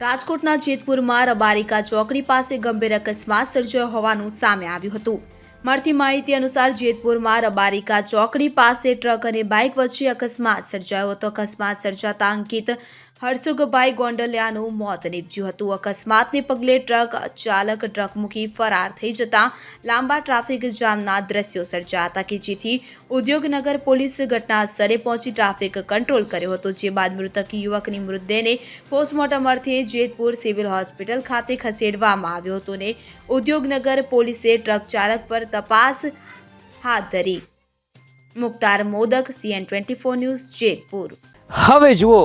રાજકોટના જેતપુરમાં રબારિકા ચોકડી પાસે ગંભીર અકસ્માત સર્જાયો હોવાનું સામે આવ્યું હતું. મળતી માહિતી અનુસાર જેતપુરમાં રબારિકા ચોકડી પાસે ટ્રક અને બાઇક વચ્ચે અકસ્માત સર્જાયો હતો. અકસ્માત સર્જાતા અંકિત હરસુખભાઈ ગોંડલિયાનું મોત નીપજ્યું હતું. અકસ્માતને પગલે ટ્રક ચાલક ટ્રક મૂકી ફરાર થઈ જતા લાંબા ટ્રાફિક જામના દ્રશ્યો સર્જાયા હતા કે જેથી ઉદ્યોગનગર પોલીસ ઘટના સ્થળે પહોંચી ટ્રાફિક કંટ્રોલ કર્યો હતો. જે બાદ મૃતક યુવકની મૃતદેહને પોસ્ટમોર્ટમ અર્થે જેતપુર સિવિલ હોસ્પિટલ ખાતે ખસેડવામાં આવ્યો હતો ને ઉદ્યોગનગર પોલીસે ટ્રક ચાલક પર તપાસ હાથ ધરી. Mukhtar Modak CN twenty four news, Jetpur. હવે જુઓ